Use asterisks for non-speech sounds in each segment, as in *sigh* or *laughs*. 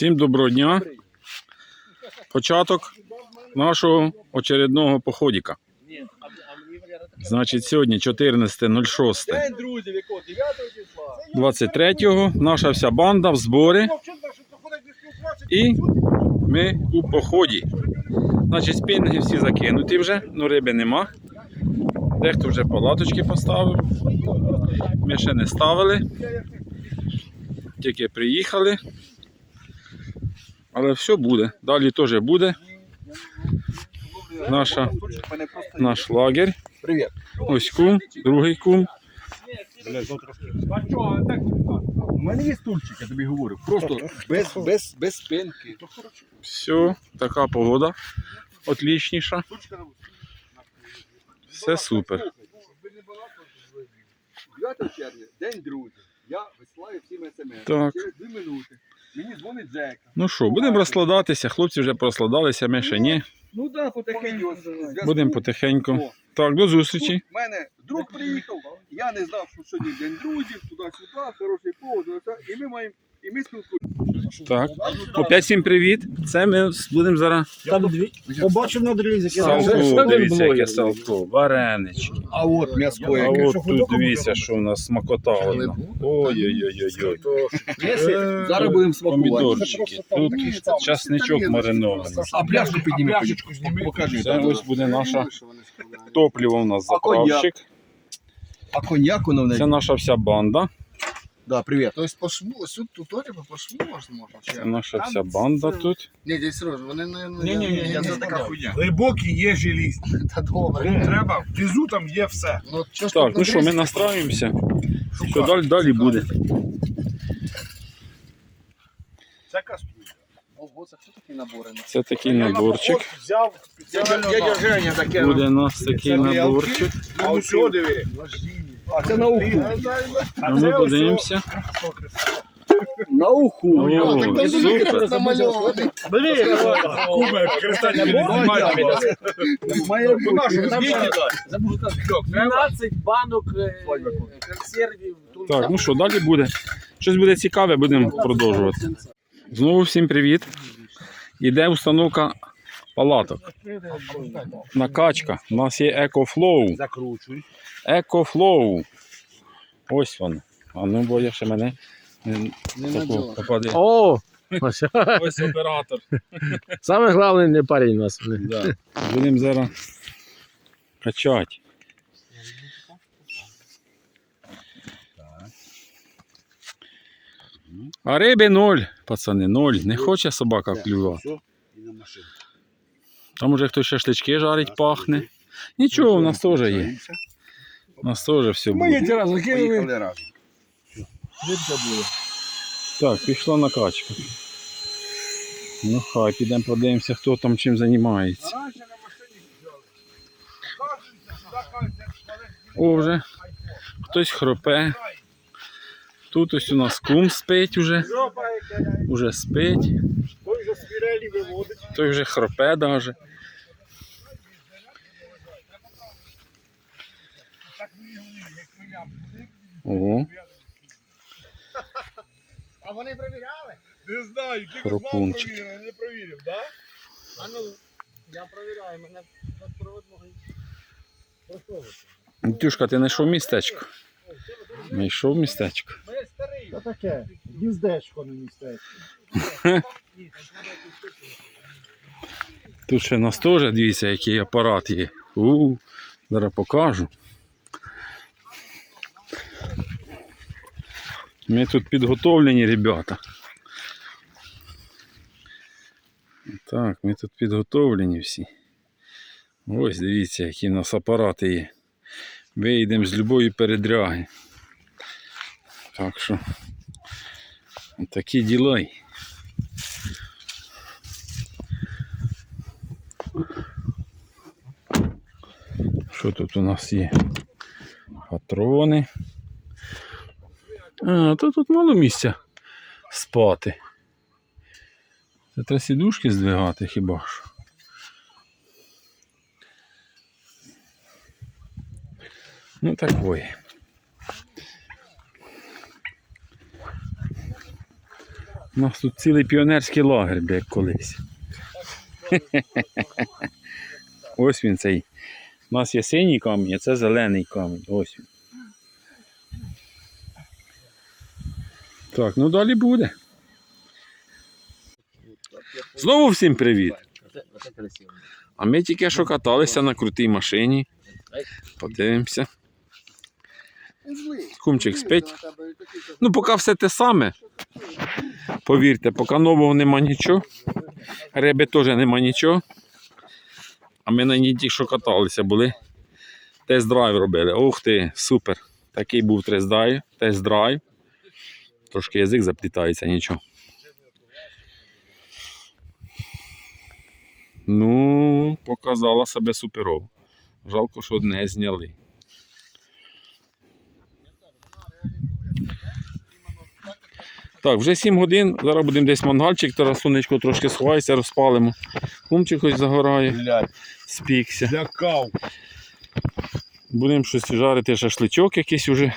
Всім доброго дня. Початок нашого очередного походіка. Значить, сьогодні 14.06. День друзів, якого 9 числа. 23-го. Наша вся банда в зборі. І ми у поході. Значить, спінги всі закинуті вже, ну риби нема. Дехто вже палаточки поставив. Ми ще не ставили. Тільки приїхали. Але все буде. Далі теж буде. Наша, наш лагерь. Привіт. Ось кум, другий кум. У мене є стульчик, я тобі говорю. Просто без, без, без спинки. Все, така погода. Отлічніша. Все супер. 9 червня, день друзів. Я висилаю всім смс. Через 2 минути. Мені дзвонить зека. Ну що, будемо розкладатися. Хлопці вже розкладалися, ми ще ні. Ну да, потихеньку. Будемо потихеньку. О, Так, до зустрічі. У мене друг приїхав, я не знав, що сьогодні день друзів, туди-сюди, хороший повод, і ми маємо, і ми спілкуємося. Так. Опять всім привіт. Це ми будемо зараз Там дві. Побачив на дрізі, салко. Дивіться, яке салко. Варенички. А от м'яско А от тут дивіться, що в нас смакота одна. Ой-ой-ой-ой. Зараз будемо смакувати. Помідорчики. Тут часничок маринований. А пляшку підніми, покажи. Це ось буде наша топливо у нас А заправщик. А коньяк воно в неї? Це наша вся банда. Да, привіт. То есть по шву, тут туторі по шву можна можна? Це наша вся банда тут. Ні, дядь Сереж, вони не... Ні, ні, ні, я це така хуйня. Глибокі є жилісні. *laughs* Та добре. Треба, внизу там є все. Ну, що ж Так, тут ну що, ми надрізати? настраюємося. Що далі, далі буде. Це кастує. Ого, це що такі набори? Це такий наборчик. Взяв спеціально Женя таке. Буде у нас такий наборчик. А ось сюди диви. А це на уху. А ми подивимося. На уху. О, О, так там супер. супер. намальований. Бери, куме, кристальні знімай. Має бути. 12 банок е, консервів. Так, ну що, далі буде. Щось буде цікаве, будемо продовжувати. Знову всім привіт. Іде установка палаток. Накачка. У нас є EcoFlow. Закручуй. EcoFlow. Ось воно. А ну бо я ще мене не, Не попаде. О, *laughs* Ось оператор. *laughs* саме головне не парень у нас. Да. Будемо зараз качати. А риби ноль, пацани, ноль. Не хоче собака клювати. Там уже хтось шашлички жарить, пахне. Нічого, у нас теж є. У нас теж все буде. ті раз закинули. Поїхали разом. Так, пішла накачка. Ну хай, підемо подивимося, хто там чим займається. О, вже хтось хропе. Тут ось у нас кум спить уже. Уже спить. Той же спірелі виводить. Той вже хропе даже. Ого, А вони перевіряли? Не знаю, ти Хропунчик. провірив, не провірив, так? А ну, я перевіряю, мене надпроводного. Тюшка, ти знайшов містечко? Знайшов містечко. Ми старий. Та таке, гніздечко не містечко. Тут ще нас теж, дивіться, який апарат є. У, зараз покажу. Ми тут підготовлені, ребята. Так, ми тут підготовлені всі. Ось дивіться, які у нас апарати є. Вийдемо з любої передряги. Так що такі діла. Що тут у нас є? Патрони. А, то тут мало місця спати. Це треба сідушки здвигати хіба що. Ну такое. У нас тут цілий піонерський лагер, бля, як колись. *laughs* Ось він цей. У нас є синій камінь, а це зелений камінь. Ось він. Так, ну далі буде. Знову всім привіт. А ми тільки що каталися на крутій машині. Подивимося. Кумчик спить. Ну, поки все те саме. Повірте, поки нового нема нічого. Риби теж нема нічого. А ми на ній тільки що каталися були. Тест-драйв робили. Ух ти, супер. Такий був тест-драйв. Трошки язик заплітається, нічого. Ну, показала себе суперово. Жалко, що не зняли. Так, вже 7 годин. Зараз будемо десь мангальчик, зараз сонечко трошки сховається, розпалимо. Кумчик ось загорає, Блядь, спікся. лякав. Будемо щось жарити, шашличок якийсь уже.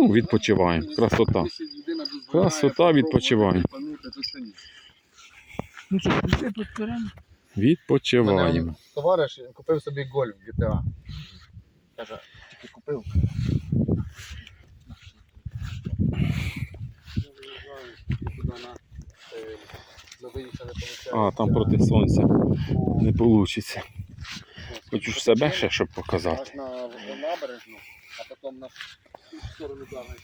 Ну, відпочиваємо. Красота. Красота, відпочиваємо. Ну що, пішли тут беремо? Відпочиваємо. Товариш купив собі гольф GTA. Каже, тільки купив. А, там проти сонця не вийде. Хочу ж себе ще, щоб показати. На набережну, а потім на сторону даної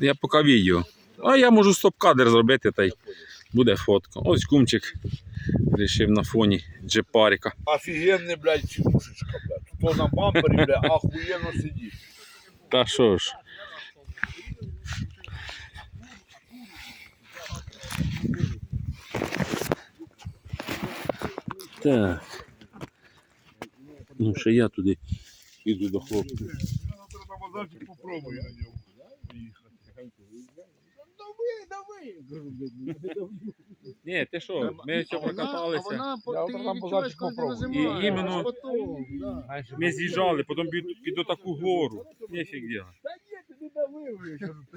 Я поки відео. А я можу стоп-кадр зробити та й буде фотка. Ось кумчик вирішив на фоні джепарика. Офігенний, блядь, чмушечка, блядь. Хто на бампері, блядь, охуєнно сидить. Та що ж. Так. Ну, ще я туди іду до хлопців. Я на базарчик попробую на ньому. Ні, ти що, ми ще прокаталися. Я ти от базарчик коли ти попробую. нажимаєш, І іменно-. Ми з'їжджали, потім під, під отаку гору. Ніфіг діла.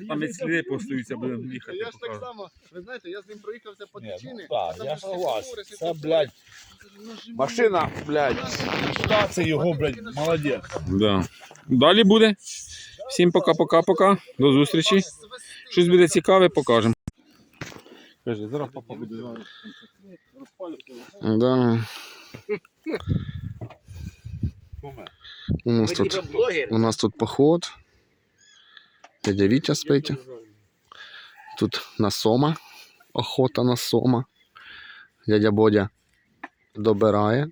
Там і сліди постаються, будемо їхати. Я ж так само, ви знаєте, я з ним проїхався по Ні, ну так, я ж согласен. Це, блядь, машина, блядь, це його, блядь, молодець. Да. Далі буде. Всім пока-пока-пока. До зустрічі. Щось буде цікаве, покажемо. Кажи, зараз папа буде Да. *laughs* У нас тут, у нас тут поход. Дядя Вітя спить. Тут на сома. Охота на сома. Дядя Бодя добирає.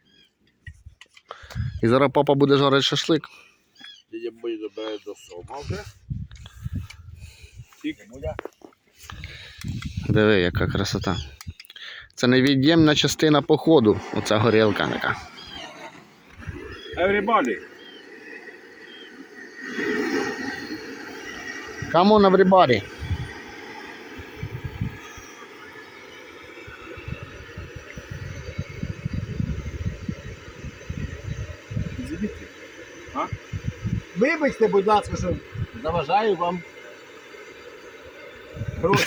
І зараз папа буде жарити шашлик. Я бою добираю до сома вже. Диви, яка красота. Це невід'ємна частина походу. Оця горілка така. Everybody. Come on, everybody. Вибачте, будь ласка, що заважаю вам. Гроші.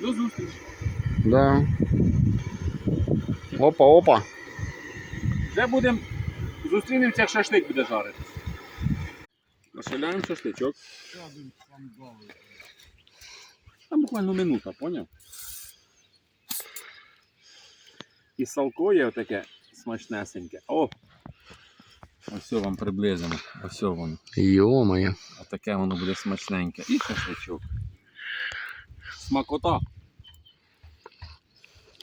До зустрічі. Да. Опа, опа. Де будемо? Зустрінемося, як шашлик буде жарити. Нашаляємо шашличок. Там буквально минута, поняв? І салко є отаке смачнесеньке. О! Ось вам приблизимо. Ось воно. Йо-моє. Отаке воно буде смачненьке. І шашличок. Смакота.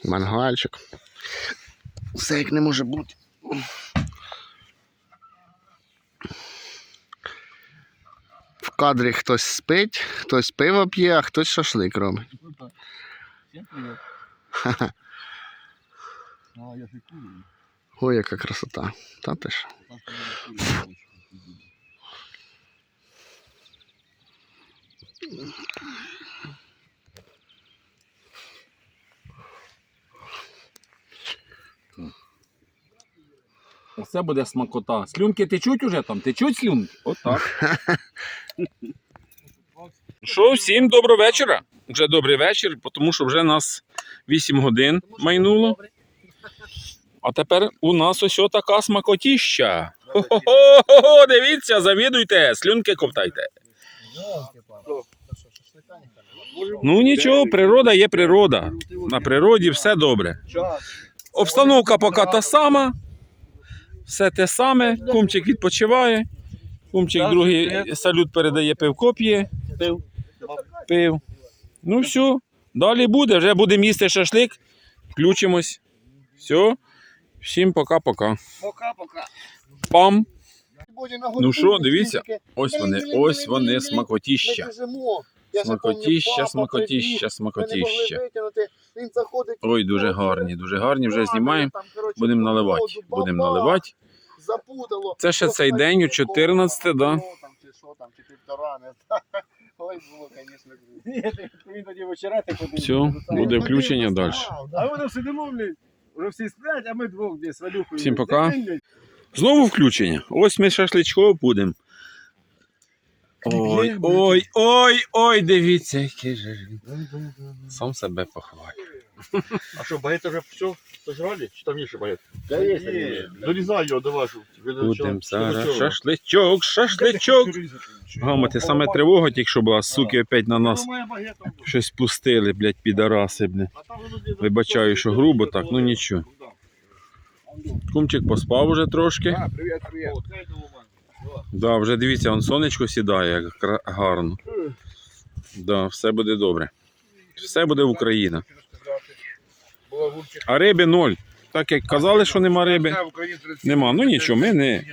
Мангальчик. Все як не може бути. В кадрі хтось спить, хтось пиво п'є, а хтось шашлик робить. Ой, яка красота. Та ти ж. Оце буде смакота. Слюнки течуть уже там? Течуть слюнки? Отак. Що, всім доброго вечора. Вже добрий вечір, тому що вже нас 8 годин майнуло. А тепер у нас ось така смакотіща. Хо-хо-хо, дивіться, завідуйте, слюнки ковтайте. Ну нічого, природа є природа. На природі все добре. Обстановка поки та сама. Все те саме. Кумчик відпочиває. Кумчик другий салют передає пивко п'є. Пив. Пив. Ну все. Далі буде. Вже будемо їсти шашлик. Включимось. Все. Всім пока-пока. Пока-пока. Пам. Ну що, дивіться. Ось вони, ось вони, смакотіща. Смакотіща, смакотіща, смакотіща. Він заходить. Ой, дуже гарні, дуже гарні. Вже знімаємо. Будемо наливати. Будемо наливати. Запутало. Це ще цей день, у 14, да. Там чи що там, чи півтора, не знаю. *laughs* Ой, було, звісно, Він тоді вечеряти ходив. Все, буде включення далі. А вони сидимо, блядь. Вже всі сплять, а ми двох десь Валюхою. Всім пока. Знову включення. Ось ми шашличково будемо. Ой, ой, ой, ой, дивіться, який же він. Сам себе похвалює. А що, багато вже все сожрали? Чи там є ще багато? Та є, та є. Дорізай його, давай, щоб тебе Будемо зараз шашличок, шашличок. Гамати, саме тривога тільки що була, суки опять на нас щось пустили, блядь, підараси, блядь. Вибачаю, що грубо так, ну нічого. Кумчик поспав уже трошки. Привіт, привіт. Да, вже дивіться, он сонечко сідає, як гарно. Да, все буде добре. Все буде Україна. А риби ноль. Так як казали, що нема риби, нема. Ну нічого, ми не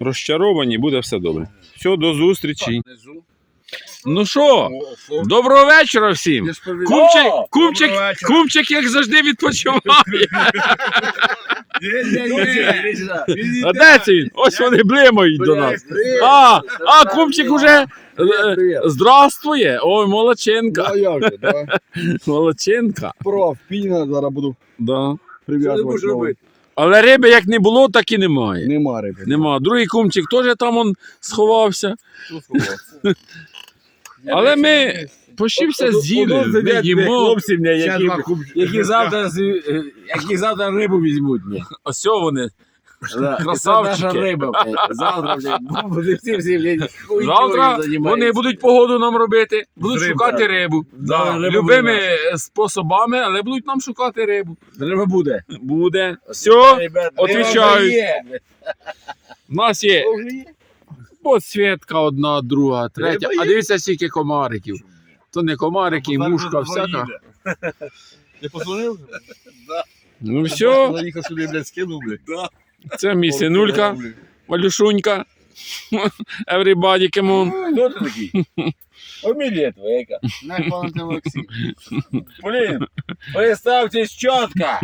розчаровані, буде все добре. Все, до зустрічі. Ну що, доброго вечора всім. Кумчик, кумчик, кумчик, як завжди відпочиває. *laughs* А де це він? Ось вони блимають до нас. А, а кумчик уже е, здравствує. Ой, молодчинка. Же. *laughs* Молодчинка. Прав, піна зараз буду Да. Але риби як не було, так і немає. Нема риби. Нема. Другий кумчик теж там он сховався. *laughs* Але ми все з'їли. Ми їмо. які, Які *laughs* завтра, які завтра рибу візьмуть. мені. Ось вони. Це наша Красавчики. риба. блядь. Завтра, блядь, *laughs* буде всі всі, блядь, хуйньою Завтра займаються. вони будуть погоду нам робити, будуть З риби. шукати рибу. Да, риба Любими способами, але будуть нам шукати рибу. Риба буде. Буде. Все, отвічаю. є. у нас є подсвітка одна, друга, третя. Риба А є? дивіться, скільки комариків. То не комарики, мушка всяка. *laughs* Ти позвонив? Ну все, Заїхав сюди, блядь, скинув, блядь. це мій синулька, Валюшунька. *laughs* Everybody, come on. Хто ти такий? *laughs* Фамілія твоя яка? Не Олексій. Блін, представтесь чітко.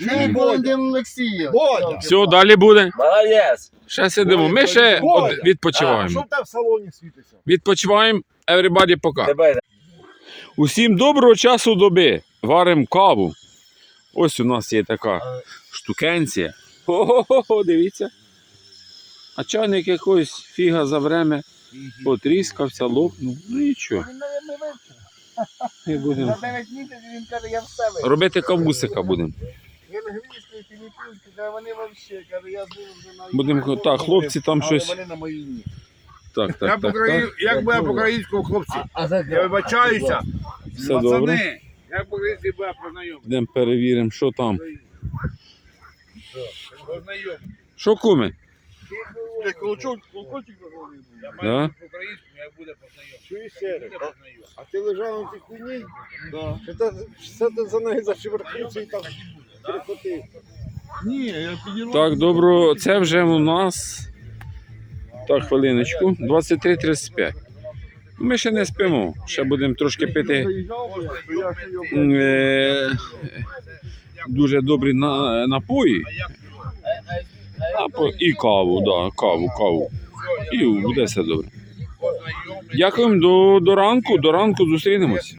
Не Олексій. Бодя. Все, далі буде. Молодець. Ще сидимо. Ми ще відпочиваємо. там в салоні світиться? Відпочиваємо. Everybody, пока. Тебе Усім доброго часу доби. Варимо каву. Ось у нас є така штукенція. Ого, дивіться. А чайник якось фіга за время потріскався, лопнув. Ну нічого. І будемо. 9 він каже, я все. Робити кавусика будемо. Будемо так, хлопці там щось. Ні. Так, Я так, по так, так. Як би я по-українському, хлопці? А за Я вибачаюся. Все добре. як по-українськи би я познайомий. Йдемо перевіримо, що там. Що куми? Я колочок, колокольчик заговорив. Я маю по-українському, як буде познайомий. А ти лежав на цій хуйні? Да. Що ти, за неї зашивертився і там перехотив? Ні, я підірвав. Так, добро, це вже у нас. Так, хвилиночку. 23.35. Ми ще не спимо. Ще будемо трошки пити е, дуже добрі на, напої. Напої і каву, да, каву, каву. І буде все добре. Дякуємо до, до ранку. До ранку зустрінемось.